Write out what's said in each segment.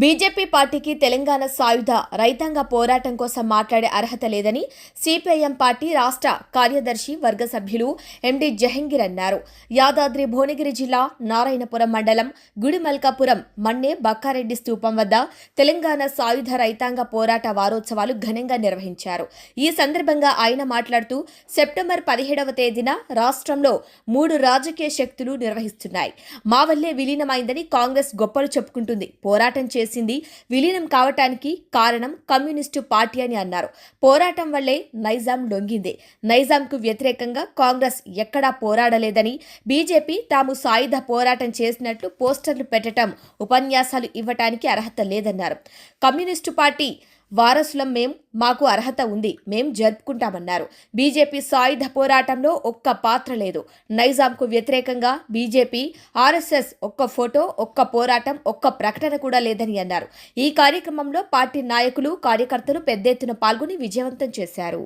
BJP పార్టీకి తెలంగాణ సాయుధ రైతాంగ పోరాటం కోసం మాట్లాడే అర్హత లేదని సిపిఐఎం పార్టీ రాష్ట్ర కార్యదర్శి వర్గ సభ్యులు ఎండి జహంగీర్ అన్నారు. యాదాద్రి భువనగిరి జిల్లా నారాయణపురం మండలం గుడిమల్కాపురం మన్నే బక్కారెడ్డి స్తూపం వద్ద తెలంగాణ సాయుధ రైతాంగ పోరాట వారోత్సవాలు ఘనంగా నిర్వహించారు. ఈ సందర్భంగా ఆయన మాట్లాడుతూ సెప్టెంబర్ పదిహేడవ తేదీన రాష్ట్రంలో మూడు రాజకీయ శక్తులు నిర్వహిస్తున్నాయి. మా వల్లే విలీనమైందని కాంగ్రెస్ గొప్పలు చెప్పుకుంటుంది. పోరాటం చేసింది. విలీనం కావటానికి కారణం కమ్యూనిస్టు పార్టీ అని అన్నారు. పోరాటం వల్లే నైజాం లొంగింది. నైజాంకు వ్యతిరేకంగా కాంగ్రెస్ ఎక్కడా పోరాడలేదని బీజేపీ తాము సాయుధ పోరాటం చేసినట్లు పోస్టర్లు పెట్టడం ఉపన్యాసాలు ఇవ్వటానికి అర్హత లేదన్నారు. కమ్యూనిస్టు పార్టీ వారసులం మేం మాకు అర్హత ఉంది మేం జరుపుకుంటామన్నారు. బీజేపీ సాయుధ పోరాటంలో ఒక్క పాత్ర లేదు. నైజాంకు వ్యతిరేకంగా బీజేపీ ఆర్ఎస్ఎస్ ఒక్క ఫోటో ఒక్క పోరాటం ఒక్క ప్రకటన కూడా లేదని అన్నారు. ఈ కార్యక్రమంలో పార్టీ నాయకులు కార్యకర్తలు పెద్ద ఎత్తున పాల్గొని విజయవంతం చేశారు.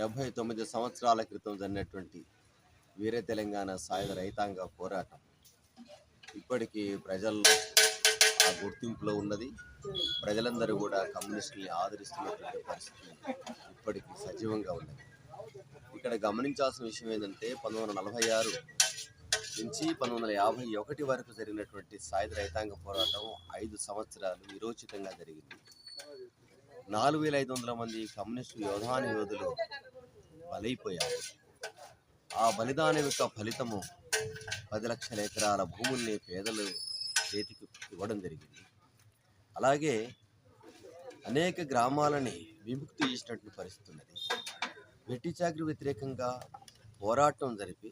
డెబ్భై తొమ్మిది సంవత్సరాల క్రితం జరిగినటువంటి వీర తెలంగాణ సాయుధ రైతాంగ పోరాటం. ఇప్పటికీ ప్రజల్లో గుర్తింపులో ఉన్నది. ప్రజలందరూ కూడా కమ్యూనిస్టుల్ని ఆదరిస్తున్నటువంటి పరిస్థితి ఇప్పటికీ సజీవంగా ఉన్నది. ఇక్కడ గమనించాల్సిన విషయం ఏంటంటే పంతొమ్మిది నలభై ఆరు నుంచి పంతొమ్మిది యాభై ఒకటి వరకు జరిగినటువంటి సాయుధ రైతాంగ పోరాటం ఐదు సంవత్సరాలు విరోచితంగా జరిగింది. నాలుగు వేల ఐదు వందల మంది కమ్యూనిస్టు యోధాని యోధులు బలైపోయారు. ఆ బలిదానం యొక్క ఫలితము పది లక్షల ఎకరాల భూముల్ని పేదలు చేతికి ఇవ్వడం జరిగింది. అలాగే అనేక గ్రామాలని విముక్తి చేసినటువంటి పరిస్థితి ఉన్నది. వెట్టి చాకరి వ్యతిరేకంగా పోరాటం జరిపి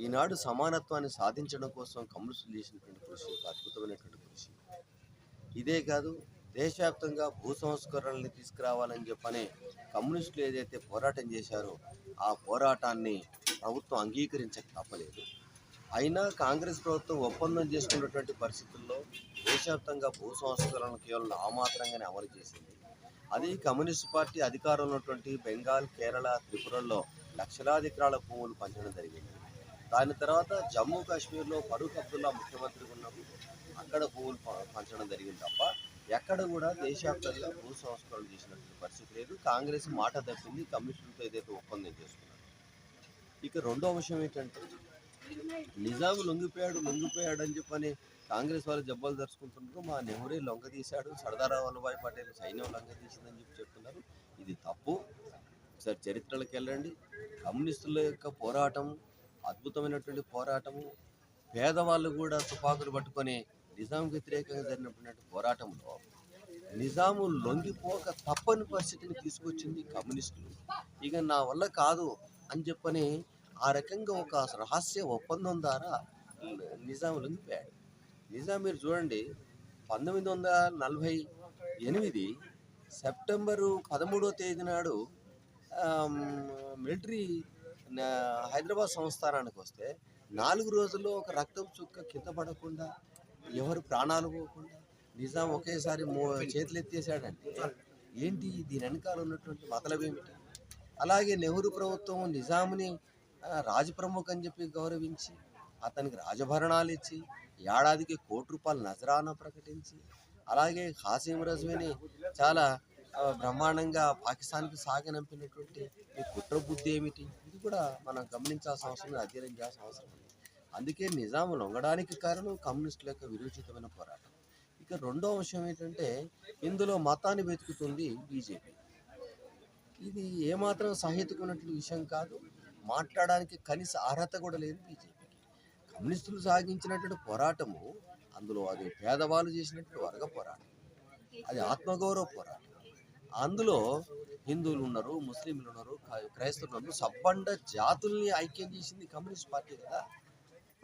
ఈనాడు సమానత్వాన్ని సాధించడం కోసం కమ్యూనిస్టులు చేసినటువంటి కృషి ఒక అద్భుతమైనటువంటి కృషి. ఇదే కాదు దేశవ్యాప్తంగా భూ సంస్కరణల్ని తీసుకురావాలని చెప్పని కమ్యూనిస్టులు ఏదైతే పోరాటం చేశారో ఆ పోరాటాన్ని ప్రభుత్వం అంగీకరించక తప్పలేదు. అయినా కాంగ్రెస్ ప్రభుత్వం ఒప్పందం చేసుకున్నటువంటి పరిస్థితుల్లో దేశవ్యాప్తంగా భూ సంస్కరణలు కేవలం నామాత్రంగానే అమలు చేసింది. అది కమ్యూనిస్ట్ పార్టీ అధికారంలో ఉన్నటువంటి బెంగాల్ కేరళ త్రిపురల్లో లక్షలాది ఎకరాల భూములు పంచడం జరిగింది. దాని తర్వాత జమ్మూ కాశ్మీర్లో ఫరూక్ అబ్దుల్లా ముఖ్యమంత్రి ఉన్నప్పుడు అక్కడ భూములు పంచడం జరిగింది తప్ప ఎక్కడ కూడా దేశవ్యాప్తంగా భూ సంస్కరణ చేసినటువంటి పరిస్థితి లేదు. కాంగ్రెస్ మాట తప్పింది కమిషన్తో ఏదైతే ఒప్పందం చేసుకున్నారు. ఇక రెండో విషయం ఏంటంటే నిజాము లొంగిపోయాడు లొంగిపోయాడు అని చెప్పని కాంగ్రెస్ వాళ్ళు జబ్బలు దర్చుకుంటున్నారు మా నెహ్రూ లొంగ తీశాడు. సర్దార్ వల్లభాయ్ పటేల్ సైన్యం లొంగ తీసిందని చెప్పి చెప్తున్నారు. ఇది తప్పు. ఒకసారి చరిత్రలకు వెళ్ళండి. కమ్యూనిస్టుల యొక్క పోరాటం అద్భుతమైనటువంటి పోరాటము పేదవాళ్ళు కూడా తుపాకులు పట్టుకొని నిజాం వ్యతిరేకంగా జరిగినటువంటి పోరాటంలో నిజాము లొంగిపోక తప్పని పరిస్థితిని తీసుకొచ్చింది కమ్యూనిస్టులు. ఇక నా వల్ల కాదు అని చెప్పని ఆ రకంగా ఒక రహస్య ఒప్పందం ద్వారా నిజాం లొంగిపోయాడు. నిజాం మీరు చూడండి పంతొమ్మిది వందల నలభై ఎనిమిది సెప్టెంబరు పదమూడో తేదీ నాడు మిలిటరీ హైదరాబాద్ సంస్థానానికి వస్తే నాలుగు రోజుల్లో ఒక రక్తం చుక్క కింద పడకుండా ఎవరు ప్రాణాలు పోకుండా నిజాం ఒకేసారి మో చేతులు ఎత్తేసాడంటే ఏంటి? దీని వెనకాల ఉన్నటువంటి మతలబేమిటి? ఏమిటి అలాగే నెహ్రూ ప్రభుత్వం నిజాంని రాజ రాజప్రముఖ్ అని చెప్పి గౌరవించి అతనికి రాజభరణాలు ఇచ్చి ఏడాదికి కోటి రూపాయలు నజరానా ప్రకటించి అలాగే హాసిం రజ్వీని చాలా బ్రహ్మాండంగా పాకిస్తాన్కి సాగనంపినటువంటి ఈ కుట్ర బుద్ధి ఏమిటి? ఇది కూడా మనం గమనించాల్సిన అవసరం అధ్యయనం చేయాల్సిన అవసరం ఉంది అందుకే నిజాం లొంగడానికి కారణం కమ్యూనిస్టుల యొక్క విరోచితమైన పోరాటం. ఇక రెండో అంశం ఏంటంటే ఇందులో మతాన్ని వెతుకుతుంది బీజేపీ. ఇది ఏమాత్రం సహేతుకున్నట్లు విషయం కాదు మాట్లాడడానికి కనీస అర్హత కూడా లేదు బీజేపీకి. కమ్యూనిస్టులు సాగించినటువంటి పోరాటము అందులో అది పేదవాళ్ళు చేసినటువంటి వర్గ పోరాటం. అది ఆత్మగౌరవ పోరాటం. అందులో హిందువులు ఉన్నారు ముస్లింలు ఉన్నారు క్రైస్తవులు ఉన్నారు. సబ్బండ జాతుల్ని ఐక్యం చేసింది కమ్యూనిస్ట్ పార్టీ కదా.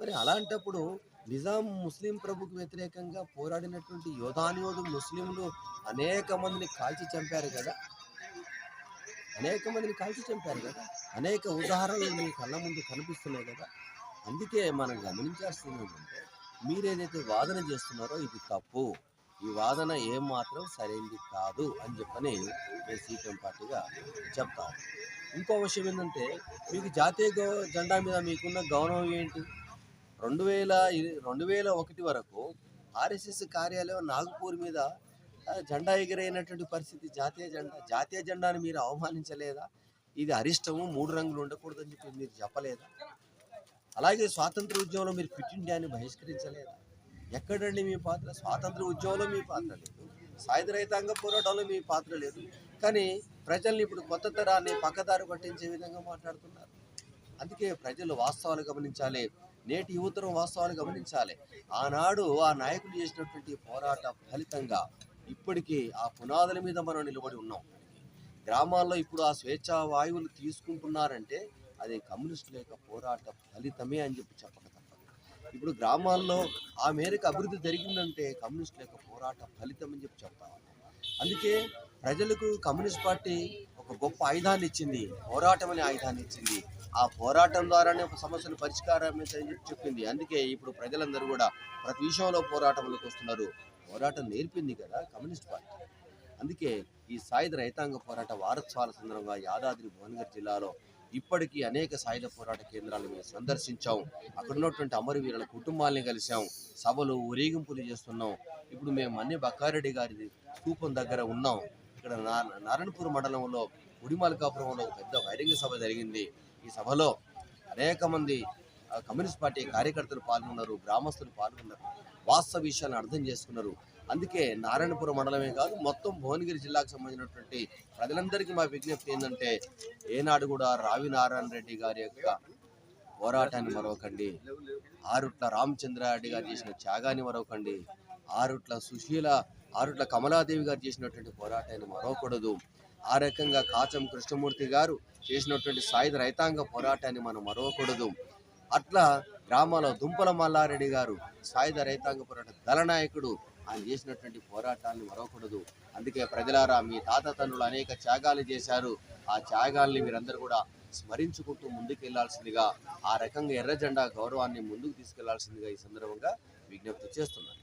మరి అలాంటప్పుడు నిజాం ముస్లిం ప్రభుకు వ్యతిరేకంగా పోరాడినటువంటి యోధానియోధులు ముస్లింలు అనేక మందిని కాల్చి చంపారు కదా. అనేక మందిని కాల్చి చంపారు కదా. అనేక ఉదాహరణలు మీ కళ్ళ ముందు కనిపిస్తున్నాయి కదా. అందుకే మనం గమనించాల్సింది ఏంటంటే మీరేదైతే వాదన చేస్తున్నారో ఇది తప్పు. ఈ వాదన ఏమాత్రం సరైనది కాదు అని చెప్పని మేము సీపీఎం పార్టీగా చెప్తాం ఇంకో విషయం ఏంటంటే మీకు జాతీయ జెండా మీద మీకున్న గౌరవం ఏంటి? రెండు వేల రెండు వేల ఒకటి వరకు ఆర్ఎస్ఎస్ కార్యాలయం నాగపూర్ మీద జెండా ఎగిరైనటువంటి పరిస్థితి జాతీయ జెండా జాతీయ జెండాను మీరు అవమానించలేదా? ఇది అరిష్టము మూడు రంగులు ఉండకూడదని చెప్పి మీరు చెప్పలేదా? అలాగే స్వాతంత్ర ఉద్యమంలో మీరు క్విట్ ఇండియాని బహిష్కరించలేదా? ఎక్కడండి మీ పాత్ర? స్వాతంత్ర ఉద్యమంలో మీ పాత్ర లేదు. సాయుధ రైతాంగ పోరాటంలో మీ పాత్ర లేదు. కానీ ప్రజల్ని ఇప్పుడు కొత్త తరాన్ని పక్కదారి పట్టించే విధంగా మాట్లాడుతున్నారు. అందుకే ప్రజలు వాస్తవాలు గమనించాలి. నేటి యువతరం వాస్తవాలు గమనించాలి. ఆనాడు ఆ నాయకులు చేసినటువంటి పోరాట ఫలితంగా ఇప్పటికీ ఆ పునాదుల మీద మనం నిలబడి ఉన్నాం. గ్రామాల్లో ఇప్పుడు ఆ స్వేచ్ఛా వాయువులు తీసుకుంటున్నారంటే అది కమ్యూనిస్టుల యొక్క పోరాట ఫలితమే అని చెప్పి చెప్పక తప్పదు. ఇప్పుడు గ్రామాల్లో ఆ మేరకు అభివృద్ధి జరిగిందంటే కమ్యూనిస్టుల యొక్క పోరాట ఫలితం అని చెప్పి చెప్పాలి అందుకే ప్రజలకు కమ్యూనిస్ట్ పార్టీ ఒక గొప్ప ఆయుధాన్ని ఇచ్చింది పోరాటం అనే ఆయుధాన్ని ఇచ్చింది. ఆ పోరాటం ద్వారానే ఒక సమస్యను పరిష్కారం చెప్పింది. అందుకే ఇప్పుడు ప్రజలందరూ కూడా ప్రతి విషయంలో పోరాటంలోకి వస్తున్నారు. పోరాటం నేర్పింది కదా కమ్యూనిస్ట్ పార్టీ. అందుకే ఈ సాయుధ రైతాంగ పోరాట వారోత్సవాల సందర్భంగా యాదాద్రి భువనగిరి జిల్లాలో ఇప్పటికీ అనేక సాయుధ పోరాట కేంద్రాలు మేము సందర్శించాం. అక్కడ ఉన్నటువంటి అమరవీరుల కుటుంబాలని కలిసాం సభలు ఊరేగింపులు చేస్తున్నాం. ఇప్పుడు మేము మన్ని బక్కారెడ్డి గారి స్థూపం దగ్గర ఉన్నాం. ఇక్కడ నారాయణపూర్ మండలంలో ఉడిమల్కాపురంలో ఒక పెద్ద బహిరంగ సభ జరిగింది. ఈ సభలో అనేక మంది కమ్యూనిస్ట్ పార్టీ కార్యకర్తలు పాల్గొన్నారు గ్రామస్తులు పాల్గొన్నారు వాస్తవ విషయాలను అర్థం చేసుకున్నారు. అందుకే నారాయణపురం మండలమే కాదు మొత్తం భువనగిరి జిల్లాకు సంబంధించినటువంటి ప్రజలందరికీ మా విజ్ఞప్తి ఏంటంటే ఏనాడు కూడా రావి నారాయణ రెడ్డి గారి యొక్క పోరాటాన్ని మరవకండి. ఆరుట్ల రామచంద్రారెడ్డి గారు చేసిన త్యాగాన్ని మరవకండి. ఆరుట్ల సుశీల ఆరుట్ల కమలాదేవి గారు చేసినటువంటి పోరాటాన్ని మరవకూడదు. ఆ రకంగా కాచం కృష్ణమూర్తి గారు చేసినటువంటి సాయుధ రైతాంగ పోరాటాన్ని మనం మరవకూడదు. అట్లా గ్రామాల దుంపల మల్లారెడ్డి గారు సాయుధ రైతాంగ పోరాట దళనాయకుడు. ఆయన చేసినటువంటి పోరాటాన్ని మరవకూడదు. అందుకే ప్రజలారా మీ తాత తండ్రులు అనేక త్యాగాలు చేశారు. ఆ త్యాగాల్ని మీరందరూ కూడా స్మరించుకుంటూ ముందుకెళ్ళాల్సిందిగా ఆ రకంగా ఎర్ర జెండా గౌరవాన్ని ముందుకు తీసుకెళ్ళాల్సిందిగా ఈ సందర్భంగా విజ్ఞప్తి చేస్తున్నారు